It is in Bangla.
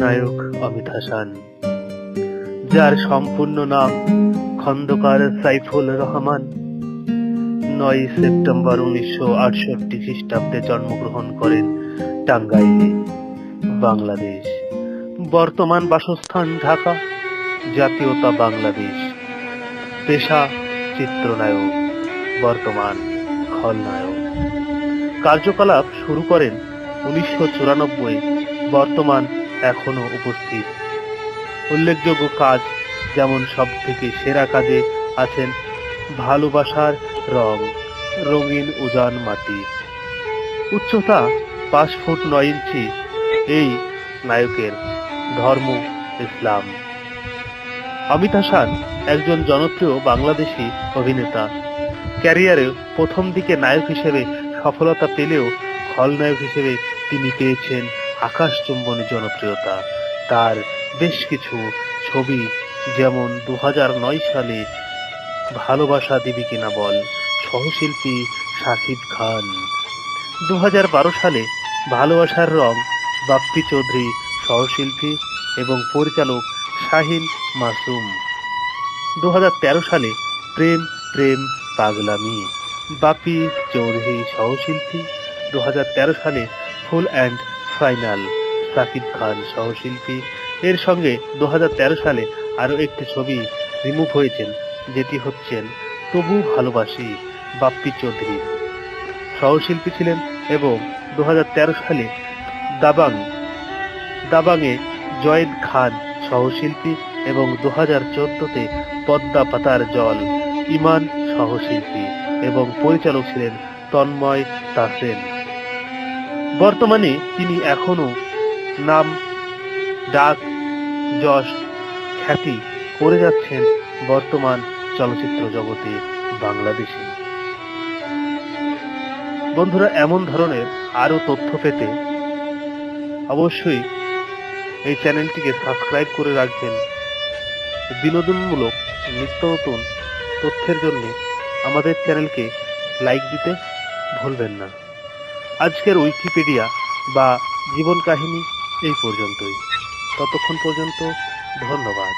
নায়ক অমিত হাসান, যার সম্পূর্ণ নাম খন্দকার সাইফুল রহমান। নয় সেপ্টেম্বর উনিশশো আটষট্টি খ্রিস্টাব্দে জন্মগ্রহণ করেন টাঙ্গাইলে, বাংলাদেশ। বর্তমান বাসস্থান ঢাকা, জাতীয়তা বাংলাদেশ। পেশা চিত্রনায়ক, বর্তমান খলনায়ক। কার্যকলাপ শুরু করেন উনিশশো চুরানব্বই বর্তমান এখনও উপস্থিত। উল্লেখযোগ্য কাজ যেমন সব থেকে সেরা কাজে আছেন ভালোবাসার রং, রঙিন উজান মাটি। উচ্চতা পাঁচ ফুট নয় ইঞ্চি, এই নায়কের ধর্ম ইসলাম। অমিত হাসান একজন জনপ্রিয় বাংলাদেশি অভিনেতা। ক্যারিয়ারে প্রথম দিকে নায়ক হিসেবে সফলতা পেলেও খলনায়ক হিসেবে তিনি পেয়েছেন আকাশচুম্বনী জনপ্রিয়তা। তার বেশ কিছু ছবি, যেমন দু সালে ভালোবাসা দিবি কিনা বল, সহশিল্পী শাকিব খান। দু হাজার বারো সালে ভালোবাসার রং, বাপ্পি চৌধুরী সহশিল্পী এবং পরিচালক শাহিন মাসুম। দু হাজার তেরো সালে প্রেম প্রেম, পাগলামি বাপি চৌধুরী সহশিল্পী। দু হাজার তেরো সালে full and final. Shakib Khan সহশিল্পী। এর সঙ্গে দু হাজার তেরো সালে আরও একটি ছবি রিমুভ হয়েছেন, যেটি হচ্ছেন তবু ভালোবাসি বাপ্পি চৌধুরী। সহশিল্পী ছিলেন এবং দু হাজার তেরো সালে দাবাং, দাবাংয়ে জয়েদ খান সহশিল্পী এবং দু হাজার চোদ্দতে পদ্মা পাতার জল, ইমান সহশিল্পী এবং পরিচালক ছিলেন তন্ময় তাসেন। বর্তমানে তিনি এখনও নাম, ডাক, যশ, খ্যাতি করে যাচ্ছেন বর্তমান চলচ্চিত্র জগতে বাংলাদেশে। বন্ধুরা, এমন ধরনের আরও তথ্য পেতে অবশ্যই এই চ্যানেলটিকে সাবস্ক্রাইব করে রাখবেন। বিনোদনমূলক নিত্য নতুন তথ্যের জন্য আমাদের চ্যানেলকে লাইক দিতে ভুলবেন না। আজকের উইকিপিডিয়া বা জীবন কাহিনী এই পর্যন্তই। ততক্ষণ পর্যন্ত ধন্যবাদ।